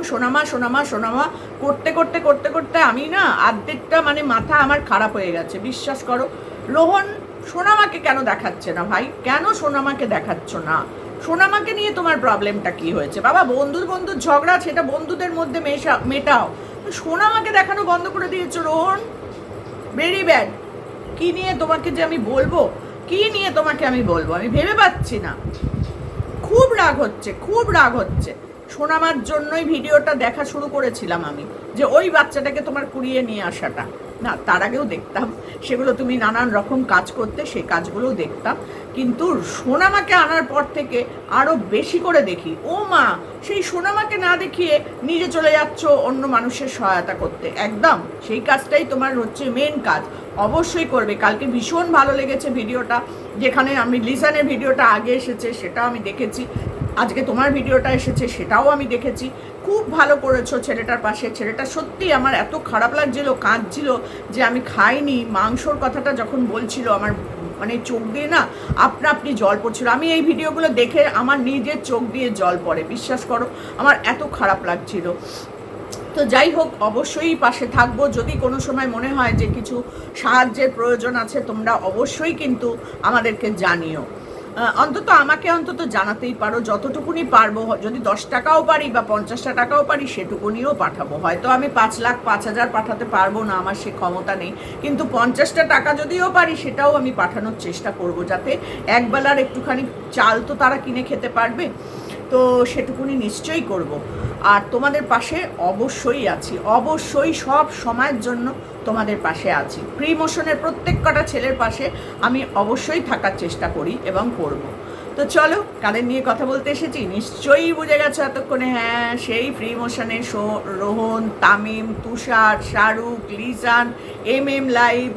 রোহন সোনামা সোনামা সোনামা, করতে করতে করতে করতে আমি না আর্ধেকটা মানে মাথা আমার খারাপ হয়ে গেছে। বিশ্বাস করো, রোহন সোনামাকে কেন দেখাচ্ছে না ভাই? কেন সোনামাকে দেখাচ্ছ না? সোনামাকে নিয়ে তোমার প্রবলেমটা কি হয়েছে? বাবা, বন্ধুর বন্ধুর ঝগড়া সেটা বন্ধুদের মধ্যে মেশা, মেটাও। সোনামাকে দেখানো বন্ধ করে দিয়েছ রোহন? ভেরি ব্যাড কি নিয়ে তোমাকে যে আমি বলব? কি নিয়ে তোমাকে আমি বলব? আমি ভেবে পাচ্ছি না। খুব রাগ হচ্ছে, খুব রাগ হচ্ছে। সোনামার জন্যই ভিডিওটা দেখা শুরু করেছিলাম আমি, যে ওই বাচ্চাটাকে তোমার কুড়িয়ে নিয়ে আসাটা। না, তার আগেও দেখতাম, সেগুলো তুমি নানান রকম কাজ করতে, সেই কাজগুলোও দেখতাম। কিন্তু সোনামাকে আনার পর থেকে আরও বেশি করে দেখি। ও মা, সেই সোনামাকে না দেখিয়ে নিজে চলে যাচ্ছ অন্য মানুষের সহায়তা করতে। একদম, সেই কাজটাই তোমার হচ্ছে মেন কাজ। অবশ্যই করবে। কালকে ভীষণ ভালো লেগেছে ভিডিওটা, যেখানে আমি লিসানের ভিডিওটা আগে এসেছে সেটাও আমি দেখেছি। আজকে তোমার ভিডিওটা এসেছে, সেটাও আমি দেখেছি। খুব ভালো করেছ ছেলেটার পাশে। ছেলেটা সত্যি আমার এত খারাপ লাগছিল, কাঁদছিল যে আমি খাইনি। মাংসর কথাটা যখন বলছিল, আমার মানে চোখ দিয়ে না আপনা আপনি জল পড়ছিল। আমি এই ভিডিওগুলো দেখে আমার নিজের চোখ দিয়ে জল পড়ে, বিশ্বাস করো, আমার এত খারাপ লাগছিল। তো যাই হোক, অবশ্যই পাশে থাকব। যদি কোনো সময় মনে হয় যে কিছু সাহায্যের প্রয়োজন আছে, তোমরা অবশ্যই কিন্তু আমাদেরকে জানিও। অন্তত আমাকে অন্তত জানাতেই পারো, যতটুকুনি পারব যদি দশ টাকাও পারি বা পঞ্চাশটা টাকাও পারি, সেটুকুনিও পাঠাবো। হয়তো আমি পাঁচ লাখ, পাঁচ হাজার পাঠাতে পারব না, আমার সে ক্ষমতা নেই। কিন্তু পঞ্চাশটা টাকা যদিও পারি, সেটাও আমি পাঠানোর চেষ্টা করব যাতে একবেলার একটুখানি চাল তো তারা কিনে খেতে পারবে। তো সেটুকুনি নিশ্চয়ই করব। আর তোমাদের পাশে অবশ্যই আছি। অবশ্যই সব সময়ের জন্য তোমাদের পাশে আছি। প্রি মোশনের প্রত্যেক কটা ছেলের পাশে আমি অবশ্যই থাকার চেষ্টা করি এবং করব। তো চলো, কাদের নিয়ে কথা বলতে এসেছি? নিশ্চয়ই বুঝে গেছো এতক্ষণে। হ্যাঁ সেই free মোশনে Rohan, Tamim, Tushar, Shahrukh, Lizan, M M live,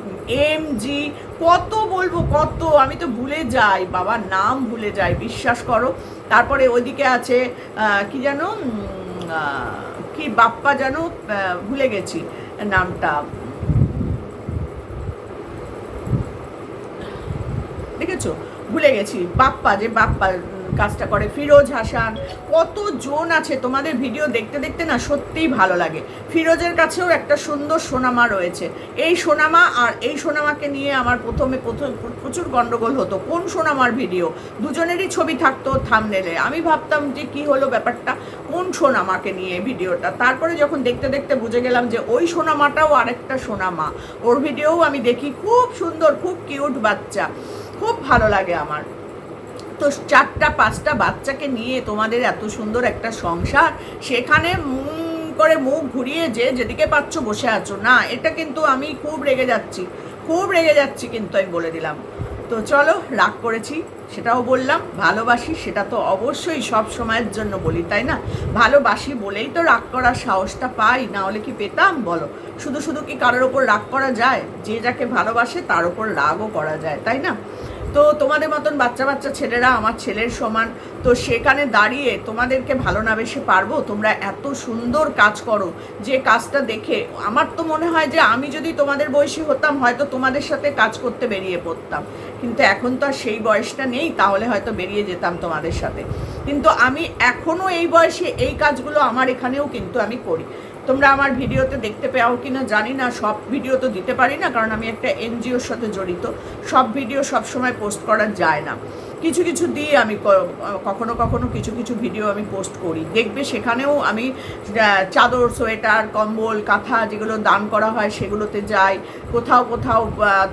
M G, কত বলব, কত? আমি তো ভুলে যাই। বাবার নাম ভুলে যাই, বিশ্বাস করো। তারপরে ওইদিকে আছে কি জানো কি বাপ্পা যেন ভুলে গেছি নামটা। দেখেছ? ভুলে গেছি। বাপ্পা যে বাপ্পা কাজটা করে। ফিরোজ হাসান কত জন আছে তোমাদের ভিডিও দেখতে দেখতে না সত্যিই ভালো লাগে। ফিরোজের কাছেও একটা সুন্দর সোনামা রয়েছে। এই সোনামা আর এই সোনামাকে নিয়ে আমার প্রথমে প্রথম প্রচুর গন্ডগোল হতো। কোন সোনামার ভিডিও দুজনেরই ছবি থাকতো থামনেলে আমি ভাবতাম যে কি হলো ব্যাপারটা, কোন সোনামাকে নিয়ে ভিডিওটা তারপরে যখন দেখতে দেখতে বুঝে গেলাম যে ওই সোনামাটাও আরেকটা সোনামা। ওর ভিডিওও আমি দেখি, খুব সুন্দর, খুব কিউট বাচ্চা। খুব ভালো লাগে আমার। তো চারটা, পাঁচটা বাচ্চাকে নিয়ে তোমাদের এত সুন্দর একটা সংসার, সেখানে করে মুখ ঘুরিয়ে যে যেদিকে পাচ্ছ বসে আছো। না, এটা কিন্তু আমি খুব রেগে যাচ্ছি, খুব রেগে যাচ্ছি কিন্তু আমি বলে দিলাম। তো চলো, রাগ করেছি, সেটাও বললাম, ভালোবাসি, সেটা তো অবশ্যই সব সময়ের জন্য বলি, তাই না? ভালোবাসি বলেই তো রাগ করার সাহসটা পাই, না হলে কি পেতাম, বলো? শুধু শুধু কি কারোর ওপর রাগ করা যায়? যে যাকে ভালোবাসে তার ওপর রাগও করা যায়, তাই না? তো তোমাদের মতন বাচ্চা বাচ্চা ছেলেরা আমার ছেলের সমান, তো সেখানে দাঁড়িয়ে তোমাদেরকে ভালো না বেশি পারব? তোমরা এত সুন্দর কাজ করো, যে কাজটা দেখে। আমার তো মনে হয় যে আমি যদি তোমাদের বয়সী হতাম, হয়তো তোমাদের সাথে কাজ করতে বেরিয়ে পড়তাম। কিন্তু এখন তো আর সেই বয়সটা নেই, তাহলে হয়তো বেরিয়ে যেতাম তোমাদের সাথে। কিন্তু আমি এখনও এই বয়সে এই কাজগুলো আমার এখানেও কিন্তু আমি করি। তোমরা আমার ভিডিওতে দেখতে পাও কি না জানি না, সব ভিডিও তো দিতে পারি না, কারণ আমি একটা এনজিওর সাথে জড়িত। সব ভিডিও সব সময় পোস্ট করা যায় না। কিছু কিছু দিয়ে আমি কখনো কখনো কিছু কিছু ভিডিও আমি পোস্ট করি। দেখবে সেখানেও আমি চাদর, সোয়েটার, কম্বল, কাঁথা যেগুলো দান করা হয় সেগুলোতে যাই। কোথাও কোথাও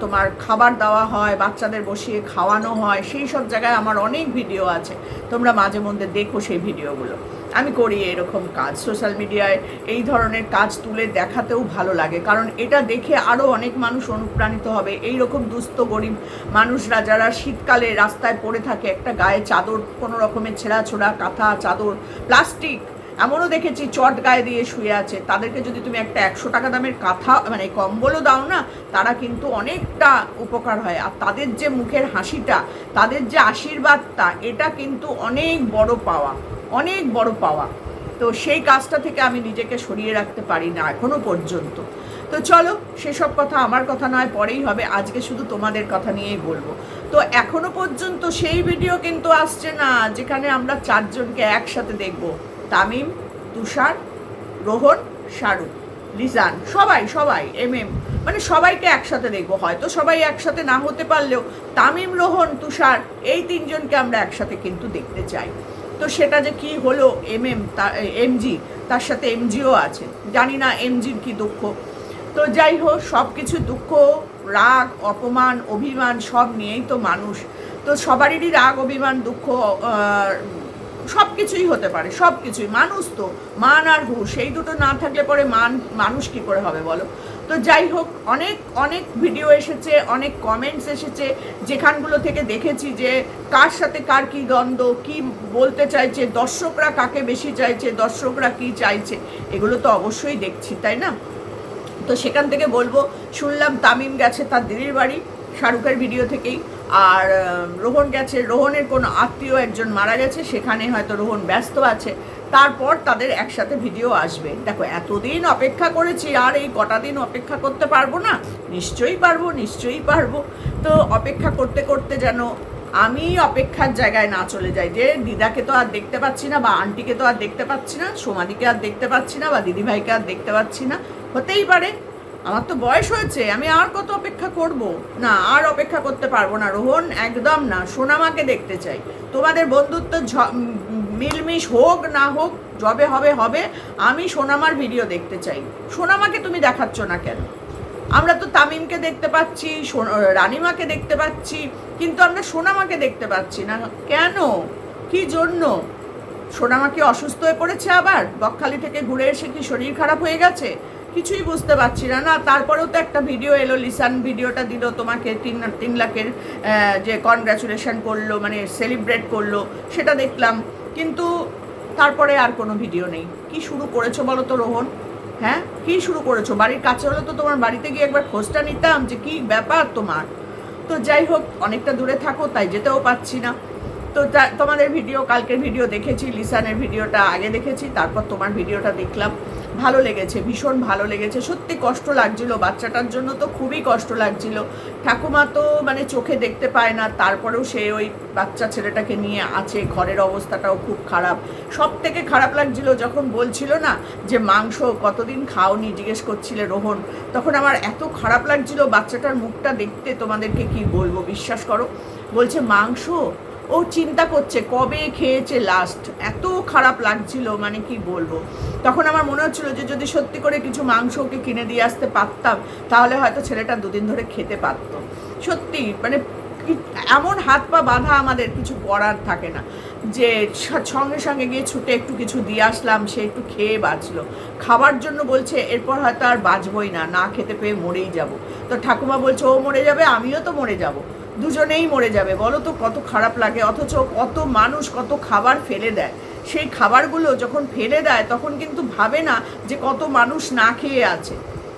তোমার খাবার দেওয়া হয়, বাচ্চাদের বসিয়ে খাওয়ানো হয়, সেই সব জায়গায় আমার অনেক ভিডিও আছে। তোমরা মাঝে মধ্যে দেখো সেই ভিডিওগুলো। আমি করি এরকম কাজ। সোশ্যাল মিডিয়ায় এই ধরনের কাজ তুলে দেখাতেও ভালো লাগে। কারণ এটা দেখে আরও অনেক মানুষ অনুপ্রাণিত হবে। এই রকম দুস্থ, গরিব মানুষরা যারা শীতকালে রাস্তায় পড়ে থাকে, একটা গায়ে চাদর, কোনো রকমের ছেঁড়াছোড়া কাঁথা, চাদর প্লাস্টিক এমনও দেখেছি চট গায়ে দিয়ে শুয়ে আছে। তাদেরকে যদি তুমি একটা একশো টাকা দামের কাঁথা মানে কম্বলও দাও না, তারা কিন্তু অনেকটা উপকার হয়। আর তাদের যে মুখের হাসিটা, তাদের যে আশীর্বাদটা, এটা কিন্তু অনেক বড় পাওয়া, অনেক বড় পাওয়া। তো সেই কাজটা থেকে আমি নিজেকে সরিয়ে রাখতে পারি না এখনও পর্যন্ত। তো চলো, সেসব কথা আমার কথা নয়, পরেই হবে। আজকে শুধু তোমাদের কথা নিয়েই বলব। তো এখনও পর্যন্ত সেই ভিডিও কিন্তু আসছে না, যেখানে আমরা চারজনকে একসাথে দেখব। তামিম, তুষার, রোহন, শাহরুখ, লিজান, সবাই সবাই এম এম মানে সবাইকে একসাথে দেখব। হয়তো সবাই একসাথে না হতে পারলেও তামিম, রোহন, তুষার, এই তিনজনকে আমরা একসাথে কিন্তু দেখতে চাই। তো সেটা যে কি হলো এম এম এমজি, তার সাথে এমজিও আছে। জানি না এমজির কি দুঃখ। তো যাই হোক সব কিছু দুঃখ, রাগ, অপমান, অভিমান সব নিয়েই তো মানুষ। তো সবারই রাগ, অভিমান, দুঃখ সব কিছুই হতে পারে সব কিছুই মানুষ তো, মান আর হুশ, এই দুটো না থাকলে পরে মান, মানুষ কি করে হবে বলো? তো যাই হোক, অনেক অনেক ভিডিও এসেছে, অনেক কমেন্টস এসেছে, যেখানগুলো থেকে দেখেছি যে কার সাথে কার কি দ্বন্দ্ব, কি বলতে চাইছে, দর্শকরা কাকে বেশি চাইছে, দর্শকরা কি চাইছে, এগুলো তো অবশ্যই দেখছি, তাই না? তো সেখান থেকে বলব, শুনলাম তামিম গেছে তার দিদির বাড়ি, শাহরুখের ভিডিও থেকেই। আর রোহন গেছে, রোহনের কোনো আত্মীয় একজন মারা গেছে, সেখানে হয়তো রোহন ব্যস্ত আছে, তারপর তাদের একসাথে ভিডিও আসবে। দেখো, এতদিন অপেক্ষা করেছি, আর এই কটা দিন অপেক্ষা করতে পারব না? নিশ্চয়ই পারব নিশ্চয়ই পারব। তো অপেক্ষা করতে করতে যেন আমি অপেক্ষার জায়গায় না চলে যাই, যে দিদাকে তো আর দেখতে পাচ্ছি না, বা আন্টিকে তো আর দেখতে পাচ্ছি না, সোমাদিকে আর দেখতে পাচ্ছি না, বা দিদিভাইকে আর দেখতে পাচ্ছি না, হতেই পারে। আমার তো বয়স হয়েছে, আমি আর কত অপেক্ষা করব? না, আর অপেক্ষা করতে পারব না, রোহন, একদম না, সোনামাকে দেখতে চাই। তোমাদের বন্ধুত্ব মিলমিশ হোক না হোক, যবে হবে হবে, আমি সোনামার ভিডিও দেখতে চাই। সোনামাকে তুমি দেখাচ্ছ না কেন? আমরা তো তামিমকে দেখতে পাচ্ছি রানিমাকে দেখতে পাচ্ছি, কিন্তু আমরা সোনামাকে দেখতে পাচ্ছি না। কেন? কি জন্য? সোনামা কি অসুস্থ হয়ে পড়েছে আবার? বকখালি থেকে ঘুরে এসে কি শরীর খারাপ হয়ে গেছে? কিছুই বুঝতে পারছি না। না, তারপরেও তো একটা ভিডিও এলো, লিসান ভিডিওটা দিল তোমাকে, তিন তিন লাখের যে কনগ্রাচুলেশন করল মানে সেলিব্রেট করল, সেটা দেখলাম। কিন্তু তারপরে আর কোনো ভিডিও নেই। কি শুরু করেছ বলো তো, রোহন? হ্যাঁ? কি শুরু করেছ? বাড়ির কাছে হলে তো তোমার বাড়িতে গিয়ে একবার খোঁজটা নিতাম যে কি ব্যাপার তোমার। তো যাই হোক, অনেকটা দূরে থাকো, তাই যেতেও পাচ্ছি না। তো তোমাদের ভিডিও কালকের ভিডিও দেখেছি, লিসানের ভিডিওটা আগে দেখেছি, তারপর তোমার ভিডিওটা দেখলাম। ভালো লেগেছে, ভীষণ ভালো লেগেছে। সত্যি কষ্ট লাগছিল, বাচ্চাটার জন্য তো খুবই কষ্ট লাগছিল। ঠাকুমা তো মানে চোখে দেখতে পায় না, তারপরেও সে ওই বাচ্চা ছেলেটাকে নিয়ে আছে, ঘরের অবস্থাটাও খুব খারাপ। সব থেকে খারাপ লাগছিল যখন বলছিল না যে, মাংস কতদিন খাওনি? জিজ্ঞেস করছিলে রোহন। তখন আমার এত খারাপ লাগছিল বাচ্চাটার মুখটা দেখতে, তোমাদেরকে কি বলব, বিশ্বাস করো? বলছে, মাংস ও চিন্তা করছে, কবে খেয়েছে লাস্ট এত খারাপ লাগছিল মানে কি বলব? তখন আমার মনে হচ্ছিল যে যদি সত্যি করে কিছু মাংস ওকে কিনে দিয়ে আসতে পারতাম, তাহলে হয়তো ছেলেটা দুদিন ধরে খেতে পারতো। সত্যি মানে এমন হাত পা বাঁধা আমাদের কিছু করার থাকে না। যে সঙ্গে সঙ্গে গিয়ে ছুটে একটু কিছু দিয়ে আসলাম, সে একটু খেয়ে বাঁচলো। খাবার জন্য বলছে, এরপর হয়তো আর বাঁচবই না না খেতে পেয়ে মরেই যাব। তো ঠাকুমা বলছে, ও মরে যাবে, আমিও তো মরে যাব। দুজনেই মরে যাবে। বলো তো কত খারাপ লাগে, অথচ কত মানুষ কত খাবার ফেলে দেয়। সেই খাবারগুলো যখন ফেলে দেয়, তখন কিন্তু ভাবে না যে কত মানুষ না খেয়ে আছে।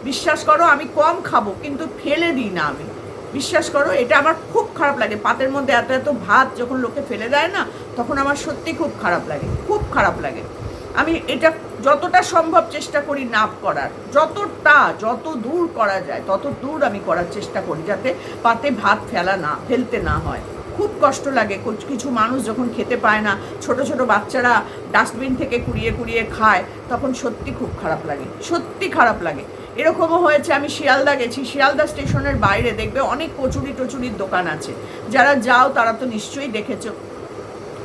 বিশ্বাস করো, আমি কম খাব, কিন্তু ফেলে দিই না আমি। বিশ্বাস করো, এটা আমার খুব খারাপ লাগে। পাতের মধ্যে এত এত ভাত যখন লোকে ফেলে দেয় না, তখন আমার সত্যি খুব খারাপ লাগে, খুব খারাপ লাগে। আমি এটা যতটা সম্ভব চেষ্টা করি না করার। যতটা, যত দূর করা যায়, তত দূর আমি করার চেষ্টা করি যাতে পাতে ভাত ফেলা না, ফেলতে না হয়। খুব কষ্ট লাগে কিছু মানুষ যখন খেতে পায় না, ছোট ছোট বাচ্চারা ডাস্টবিন থেকে কুড়িয়ে কুড়িয়ে খায়, তখন সত্যি খুব খারাপ লাগে, সত্যি খারাপ লাগে। এরকমও হয়েছে, আমি শিয়ালদা গেছি, শিয়ালদা স্টেশনের বাইরে দেখবে অনেক কচুরি টচুরির দোকান আছে। যারা যাও তারা তো নিশ্চয়ই দেখেছ।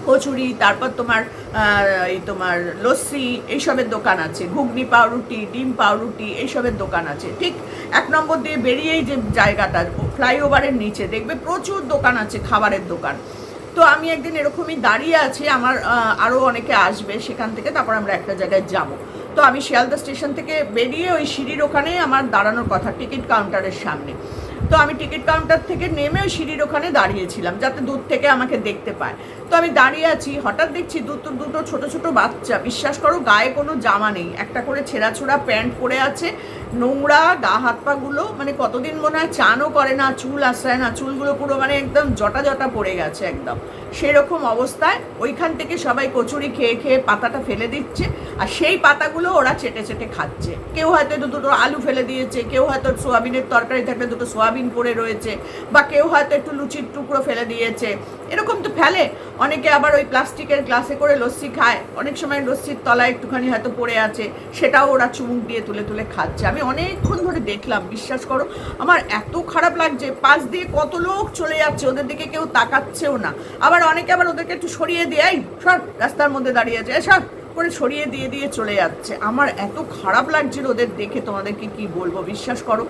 কচুরি, তারপর তোমার এই তোমার লস্যি, এইসবের দোকান আছে। ঘুগনি পাউরুটি, ডিম পাউরুটি, এইসবের দোকান আছে। ঠিক এক নম্বর দিয়ে বেরিয়েই যে জায়গাটা, ফ্লাইওভারের নিচে, দেখবে প্রচুর দোকান আছে, খাবারের দোকান। তো আমি একদিন এরকমই দাঁড়িয়ে আছি, আমার আরও অনেকে আসবে সেখান থেকে, তারপর আমরা একটা জায়গায় যাব। তো আমি শিয়ালদা স্টেশন থেকে বেরিয়ে ওই সিঁড়ির ওখানে আমার দাঁড়ানোর কথা, টিকিট কাউন্টারের সামনে। তো আমি টিকিট কাউন্টার থেকে নেমে ওই সিঁড়ির ওখানে দাঁড়িয়েছিলাম, যাতে দূর থেকে আমাকে দেখতে পায়। তো আমি দাঁড়িয়ে আছি, হঠাৎ দেখছি দুটো দুটো ছোট ছোট বাচ্চা। বিশ্বাস করো, গায়ে কোনো জামা নেই। একটা করে ছেঁড়া ছোড়া প্যান্ট পরে আছে নোংরা, গা, হাত পাগুলো মানে কতদিন মনে হয় চানও করে না, চুল আশ্রয় না, চুলগুলো পুরো মানে একদম জটা জটা পড়ে গেছে একদম। সেরকম অবস্থায় ওইখান থেকে সবাই কচুরি খেয়ে খেয়ে পাতাটা ফেলে দিচ্ছে, আর সেই পাতাগুলো ওরা চেটে চেটে খাচ্ছে। কেউ হয়তো দুটো আলু ফেলে দিয়েছে, কেউ হয়তো সোয়াবিনের তরকারি থাকলে দুটো সোয়াবিন পড়ে রয়েছে, বা কেউ হয়তো একটু লুচির টুকরো ফেলে দিয়েছে। এরকম তো ফেলে। অনেকে আবার ওই প্লাস্টিকের গ্লাসে করে লস্যি খায়। অনেক সময় লস্যির তলায় একটুখানি হয়তো পড়ে আছে, সেটাও ওরা চুমুক দিয়ে তুলে তুলে খাচ্ছে। আমি অনেকক্ষণ ধরে দেখলাম, বিশ্বাস করো। আমার এত খারাপ লাগছে, পাশ দিয়ে কত লোক চলে যাচ্ছে, ওদের দিকে কেউ তাকাচ্ছেও না। আবার অনেকে আবার ওদেরকে একটু সরিয়ে দিয়ে, এই, সর, রাস্তার মধ্যে দাঁড়িয়ে আছে, "এই, সর। করে সরিয়ে দিয়ে দিয়ে চলে যাচ্ছে। আমার এত খারাপ লাগছিল ওদের দেখে, তোমাদেরকে কি বলব, বিশ্বাস করো।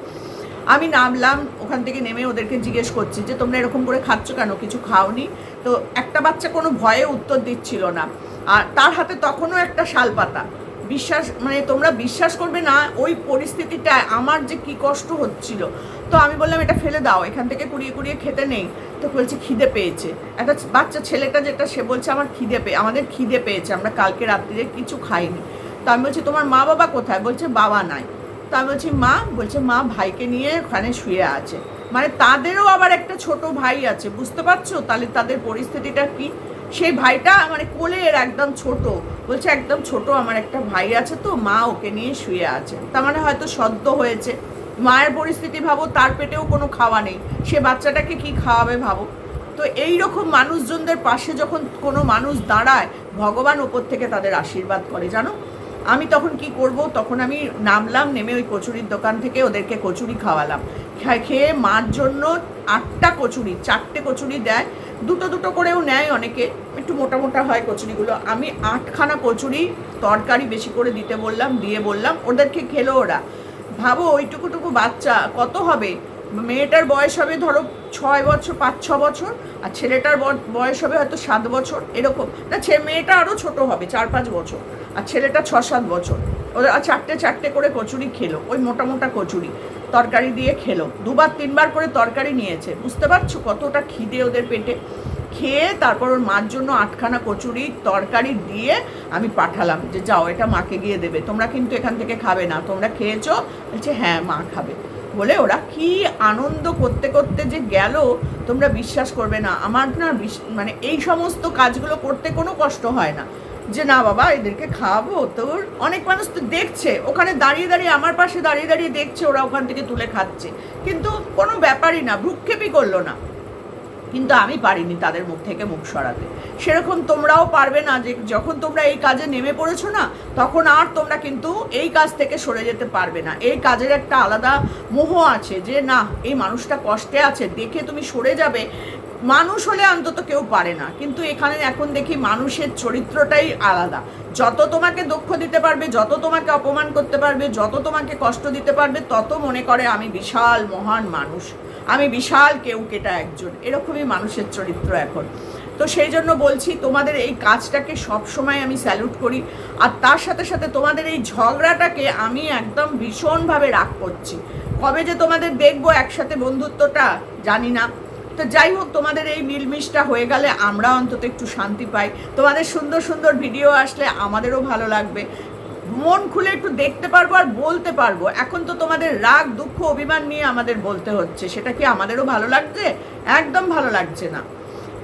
আমি নামলাম, ওখান থেকে নেমে ওদেরকে জিজ্ঞেস করছি যে, তোমরা এরকম করে খাচ্ছ কেন? কিছু খাওনি? তো একটা বাচ্চা কোনো ভয়ে উত্তর দিচ্ছিল না। আর তার হাতে তখনও একটা শাল পাতা বিশ্বাস মানে তোমরা বিশ্বাস করবে না ওই পরিস্থিতিটা, আমার যে কি কষ্ট হচ্ছিল। তো আমি বললাম, এটা ফেলে দাও, এখান থেকে কুড়িয়ে কুড়িয়ে খেতে নেই। তো বলছে, খিদে পেয়েছে। একটা বাচ্চা, ছেলেটা যেটা, সে বলছে, আমার খিদে পেয়ে আমাদের খিদে পেয়েছে, আমরা কালকে রাত্রিরে কিছু খাইনি। তো আমি বলছি, তোমার মা বাবা কোথায়? বলছে, বাবা নাই। তো আমি বলছি, মা? বলছে, মা ভাইকে নিয়ে ওখানে শুয়ে আছে। মানে তাদেরও আবার একটা ছোট ভাই আছে, বুঝতে পারছ? তাহলে তাদের পরিস্থিতিটা কি? সেই ভাইটা মানে এর একদম ছোট, বলছে একদম ছোট আমার একটা ভাই আছে তো, মা ওকে নিয়ে শুয়ে আছে। তার মানে হয়তো সদ্য হয়েছে। মায়ের পরিস্থিতি ভাবো, তার পেটেও কোনো খাওয়া নেই। সে বাচ্চাটাকে কি খাওয়াবে ভাবো? তো এই রকম মানুষজনদের পাশে যখন কোনো মানুষ দাঁড়ায়, ভগবান ওপর থেকে তাদের আশীর্বাদ করে, জানো? আমি তখন কি করব? তখন আমি নামলাম, নেমে ওই কচুরির দোকান থেকে ওদেরকে কচুরি খাওয়ালাম। খেয়ে মার জন্য আটটা কচুরি, চারটে কচুরি দেয়। দুটো দুটো করেও নেয় অনেকে। একটু মোটা মোটা হয় কচুরিগুলো। আমি আটখানা কচুরি তরকারি বেশি করে দিতে বললাম, দিয়ে বললাম, ওদেরকে খেলো ওরা। ভাবো ওইটুকুটুকু বাচ্চা, কত হবে? মেয়েটার বয়স হবে ধরো ছয় বছর, পাঁচ, ছ বছর, আর ছেলেটার বয়স হবে হয়তো সাত বছর, এরকম। না ছে, মেয়েটা আরও ছোট হবে, চার, পাঁচ বছর। আর ছেলেটা ছ সাত বছর। ওরা চারটে চারটে করে কচুরি খেলো, ওই মোটা মোটা কচুরি। তরকারি দিয়ে খেলো। দুবার তিনবার করে তরকারি নিয়েছে। বুঝতে পারছ কতটা খিদে ওদের পেটে? খেয়ে তারপর ওর মার জন্য আটখানা কচুরি তরকারি দিয়ে আমি পাঠালাম যে, যাও, এটা মাকে গিয়ে দেবে। তোমরা কিন্তু এখান থেকে খাবে না। তোমরা খেয়েছো? বলছে হ্যাঁ মা খাবে। বলে ওরা কি আনন্দ করতে করতে যে গেল, তোমরা বিশ্বাস করবে না। আমার না মানে এই সমস্ত কাজগুলো করতে কোনো কষ্ট হয় না। যে না বাবা, এদেরকে খাওয়াবো, তোর অনেক মানুষ তো দেখছে। ওখানে দাঁড়িয়ে দাঁড়িয়ে, আমার পাশে দাঁড়িয়ে দাঁড়িয়ে দেখছে, ওরা ওখান থেকে তুলে খাচ্ছে। কিন্তু কোনো ব্যাপারই না, ভ্রুক্ষেপই করল না। কিন্তু আমি পারিনি তাদের মুখ থেকে মুখ সরাতে। সেরকম তোমরাও পারবে না যে, যখন তোমরা এই কাজে নেমে পড়েছো না, তখন আর তোমরা কিন্তু এই কাজ থেকে সরে যেতে পারবে না। এই কাজের একটা আলাদা মোহ আছে যে, না, এই মানুষটা কষ্টে আছে, দেখে তুমি সরে যাবে। মানুষ হলে অন্তত কেউ পারে না। কিন্তু এখানে এখন দেখি মানুষের চরিত্রটাই আলাদা। যত তোমাকে দুঃখ দিতে পারবে, যত তোমাকে অপমান করতে পারবে, যত তোমাকে কষ্ট দিতে পারবে, তত মনে করে আমি বিশাল, মহান মানুষ। আমি বিশাল কেউ কেটা একজন। এরকমই মানুষের চরিত্র এখন। তো সেই জন্য বলছি, তোমাদের এই কাজটাকে সব সময় আমি স্যালুট করি। আর তার সাথে সাথে তোমাদের এই ঝগড়াটাকে আমি একদম ভীষণভাবে রাগ করছি। কবে যে তোমাদের দেখব একসাথে বন্ধুত্বটা, জানি না। তো যাই হোক, তোমাদের এই মিলমিশটা হয়ে গেলে আমরা অন্তত একটু শান্তি পাই। তোমাদের সুন্দর সুন্দর ভিডিও আসলে আমাদেরও ভালো লাগবে। মন খুলে একটু দেখতে পারব আর বলতে পারব। এখন তো তোমাদের রাগ, দুঃখ, অভিমান নিয়ে আমাদের বলতে হচ্ছে। সেটা কি আমাদেরও ভালো লাগছে? একদম ভালো লাগছে না।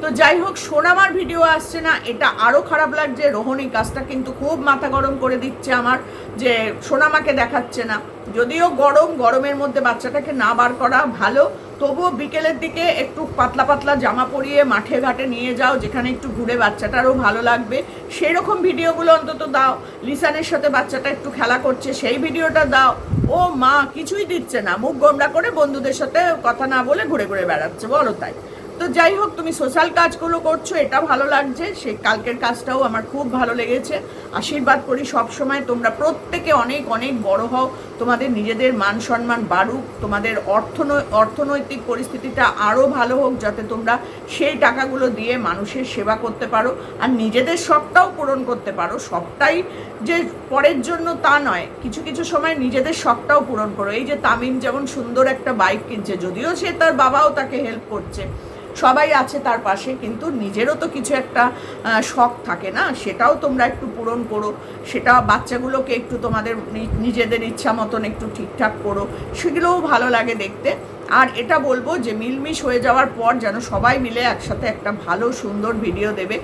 তো যাই হোক, সোনামার ভিডিও আসছে না। এটা আরও খারাপ লাগছে। রোহণী কাজটা কিন্তু খুব মাথা গরম করে দিচ্ছে আমার, যে সোনামাকে দেখাচ্ছে না। যদিও গরম, গরমের মধ্যে বাচ্চাটাকে না বার করা ভালো তবুও বিকেলের দিকে একটু পাতলা পাতলা জামা পরিয়ে মাঠে ঘাটে নিয়ে যাও, যেখানে একটু ঘুরে বাচ্চাটারও ভালো লাগবে। সেই রকম ভিডিওগুলো অন্তত দাও। লিসানের সাথে বাচ্চাটা একটু খেলা করছে, সেই ভিডিওটা দাও। ও মা, কিছুই দিচ্ছে না। মুখ গোমরা করে বন্ধুদের সাথে কথা না বলে ঘুরে ঘুরে বেড়াচ্ছে, বলো তাই। তো যাই হোক, তুমি সোশ্যাল কাজগুলো করছ, এটা ভালো লাগছে। সেই কালকের কাজটাও আমার খুব ভালো লেগেছে। আশীর্বাদ করি সব সময় তোমরা প্রত্যেকে অনেক অনেক বড় হও। তোমাদের নিজেদের মান সম্মান বাড়ুক। তোমাদের অর্থনৈ, অর্থনৈতিক পরিস্থিতিটা আরও ভালো হোক, যাতে তোমরা সেই টাকাগুলো দিয়ে মানুষের সেবা করতে পারো। আর নিজেদের শখটাও পূরণ করতে পারো। সবটাই যে পরের জন্য তা নয়, কিছু কিছু সময় নিজেদের শখটাও পূরণ করো। এই যে তামিম যেমন সুন্দর একটা বাইক কিনছে, যদিও সে তার বাবাও তাকে হেল্প করছে। সবাই আছে তার পাশে, কিন্তু নিজেরও তো কিছু একটা শখ থাকে না? সেটাও তোমরা একটু পূরণ করো। সেটা বাচ্চাগুলোকে একটু তোমাদের নিজেদের ইচ্ছা মতন একটু ঠিকঠাক করো। সেগুলোও ভালো লাগে দেখতে। আর এটা বলব যে মিলমিশ হয়ে যাওয়ার পর যেন সবাই মিলে একসাথে একটা ভালো, সুন্দর ভিডিও দেবে।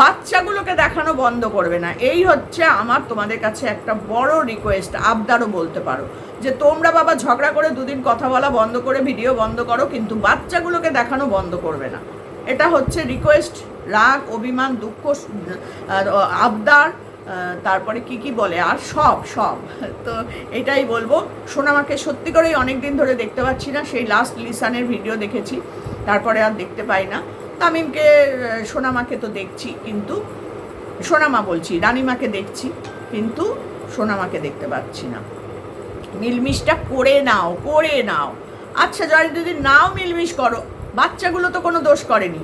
বাচ্চাগুলোকে দেখানো বন্ধ করবে না। এই হচ্ছে আমার তোমাদের কাছে একটা বড় রিকোয়েস্ট আবদারও বলতে পারো। যে তোমরা বাবা ঝগড়া করে দুদিন কথা বলা বন্ধ করে ভিডিও বন্ধ করো, কিন্তু বাচ্চাগুলোকে দেখানো বন্ধ করবে না। এটা হচ্ছে রিকোয়েস্ট রাগ, অভিমান, দুঃখ আবদার তারপরে কি কি বলে? আর সব সব। তো এটাই বলব। সোনামাকে সত্যি করেই অনেক দিন ধরে দেখতে পাচ্ছি না, সেই লাস্ট লিসানের ভিডিও দেখেছি। তারপরে আর দেখতে পাই না। তামিমকে সোনামাকে তো দেখছি, কিন্তু, সোনামা বলছি, রানিমাকে দেখছি, কিন্তু সোনামাকে দেখতে পাচ্ছি না। মিলমিশটা করে নাও করে নাও। আচ্ছা জয় যদি নাও মিলমিশ করো। বাচ্চাগুলো তো কোনো দোষ করেনি।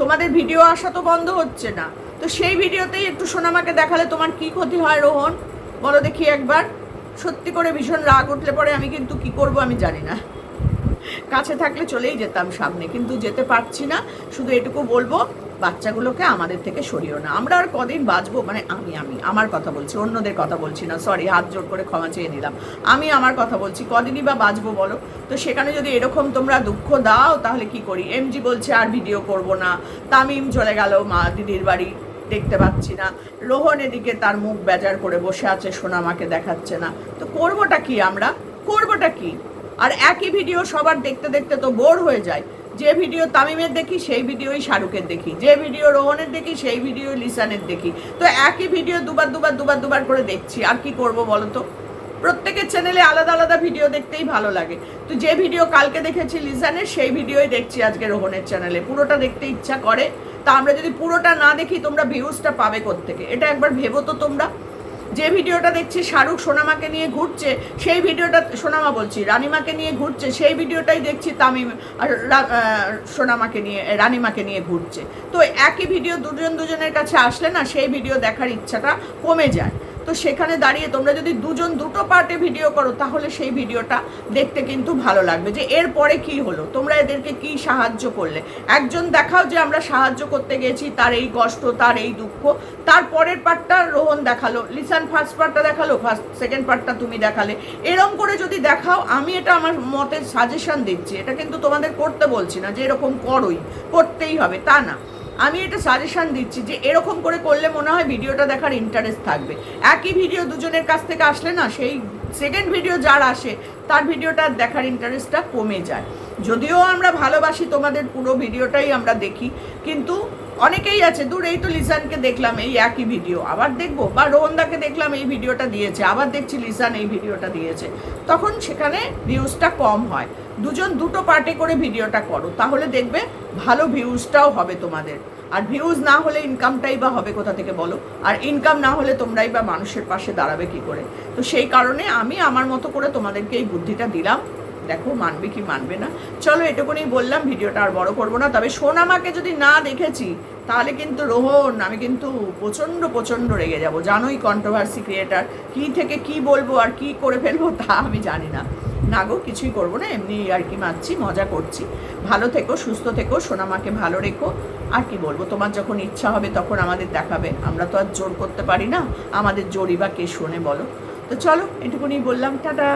তোমাদের ভিডিও আসা তো বন্ধ হচ্ছে না। তো সেই ভিডিওতেই একটু সোনামাকে দেখালে তোমার কি ক্ষতি হয়, রোহন? বলো দেখি একবার। সত্যি করে ভীষণ রাগ উঠলে পরে আমি কিন্তু কি করব আমি জানি না। কাছে থাকলে চলেই যেতাম সামনে, কিন্তু যেতে পারছি না। শুধু এটুকু বলব, বাচ্চাগুলোকে আমাদের থেকে সরিও না আমরা আর কদিন বাঁচবো? মানে আমি আমি, আমার কথা বলছি, অন্যদের কথা বলছি না। সরি হাত জোর করে ক্ষমা চেয়ে নিলাম। আমি আমার কথা বলছি, কদিনই বা বাঁচবো বলো? তো সেখানে যদি এরকম তোমরা দুঃখ দাও, তাহলে কি করি? এমজি বলছে আর ভিডিও করব না। তামিম চলে গেল, মা দিদির বাড়ি, দেখতে পাচ্ছি না। রোহন এদিকে তার মুখ বেজার করে বসে আছে, সোনামাকে দেখাচ্ছে না। তো করবোটা কি আমরা? করবোটা কি? আর একই ভিডিও সবার দেখতে দেখতে তো বোর হয়ে যায়। যে ভিডিও তামিমের দেখি, সেই ভিডিওই শাহরুখের দেখি। যে ভিডিও রোহনের দেখি, সেই ভিডিও লিসানের দেখি। তো একই ভিডিও দুবার দুবার দুবার দুবার করে দেখছি। আর কি করব বলো তো? প্রত্যেকের চ্যানেলে আলাদা আলাদা ভিডিও দেখতেই ভালো লাগে। তো যে ভিডিও কালকে দেখেছি লিসানের, সেই ভিডিওই দেখছি আজকে রোহনের চ্যানেলে। পুরোটা দেখতে ইচ্ছা করে। তা আমরা যদি পুরোটা না দেখি, তোমরা ভিউজটা পাবে কোত্থেকে? এটা একবার ভেবো তো তোমরা। যে ভিডিওটা দেখছি শাহরুখ সোনামাকে নিয়ে ঘুরছে, সেই ভিডিওটা, সোনামা বলছি, রানিমাকে নিয়ে ঘুরছে, সেই ভিডিওটাই দেখছি তামিম সোনামাকে নিয়ে, রানিমাকে নিয়ে ঘুরছে। তো একই ভিডিও দুজন দুজনের কাছে আসলে না, সেই ভিডিও দেখার ইচ্ছাটা কমে যায়। তো সেখানে দাঁড়িয়ে তোমরা যদি দুজন দুটো পার্টে ভিডিও করো, তাহলে সেই ভিডিওটা দেখতে কিন্তু ভালো লাগবে। যে এরপরে কি হলো? তোমরা এদেরকে কি সাহায্য করলে? একজন দেখাও যে আমরা সাহায্য করতে গেছি, তার এই কষ্ট, তার এই দুঃখ। তার পরের পার্টটা রোহন দেখাল, লিসান ফার্স্ট পার্টটা দেখাল, ফার্স্ট, সেকেন্ড পার্টটা তুমি দেখালে। এরকম করে যদি দেখাও, আমি এটা আমার মতে সাজেশন দিচ্ছি। এটা কিন্তু তোমাদের করতে বলছি না যে এরকম করোই, করতেই হবে, তা না। আমি এটা সাজেশন দিচ্ছি যে এরকম করে করলে মনে হয় ভিডিওটা দেখার ইন্টারেস্ট থাকবে। একই ভিডিও দুজনের কাছ থেকে আসলে না, সেই সেকেন্ড ভিডিও যার আসে, তার ভিডিওটা দেখার ইন্টারেস্টটা কমে যায়। যদিও আমরা ভালোবাসি তোমাদের পুরো ভিডিওটাই আমরা দেখি, কিন্তু অনেকেই আছে, দূর এই তো লিসানকে দেখলাম এই একই ভিডিও আবার দেখব, বা রোহনদাকে দেখলাম এই ভিডিওটা দিয়েছে, আবার দেখছি লিসান এই ভিডিওটা দিয়েছে। তখন সেখানে ভিউজটা কম হয়। দুজন দুটো পার্টে করে ভিডিওটা করো, তাহলে দেখবে ভালো ভিউজটাও হবে তোমাদের। আর ভিউজ না হলে ইনকামটাই বা হবে কোথা থেকে বলো? আর ইনকাম না হলে তোমরাই বা মানুষের পাশে দাঁড়াবে কি করে? তো সেই কারণে আমি আমার মতো করে তোমাদেরকে এই বুদ্ধিটা দিলাম। দেখো, মানবে কি মানবে না। চলো এটুকুনি বললাম, ভিডিওটা আর বড় করব না। তবে সোনামাকে যদি না দেখেছি, তাহলে কিন্তু রোহন, আমি কিন্তু প্রচণ্ড প্রচণ্ড রেগে যাব। জানোই কন্ট্রোভার্সি ক্রিয়েটার কি থেকে কি বলব আর কি করে ফেলব তা আমি জানি না। না গো, কিছুই করব না, এমনি আর কি মারছি, মজা করছি। ভালো থেকো, সুস্থ থেকো, সোনামাকে ভালো রেখো। আর কি বলব, তোমার যখন ইচ্ছা হবে তখন আমাদের দেখাবে। আমরা তো আর জোর করতে পারি না, আমাদের জোরই বা কে শোনে বলো। তো চলো, এটুকুনি বললাম, টাটা।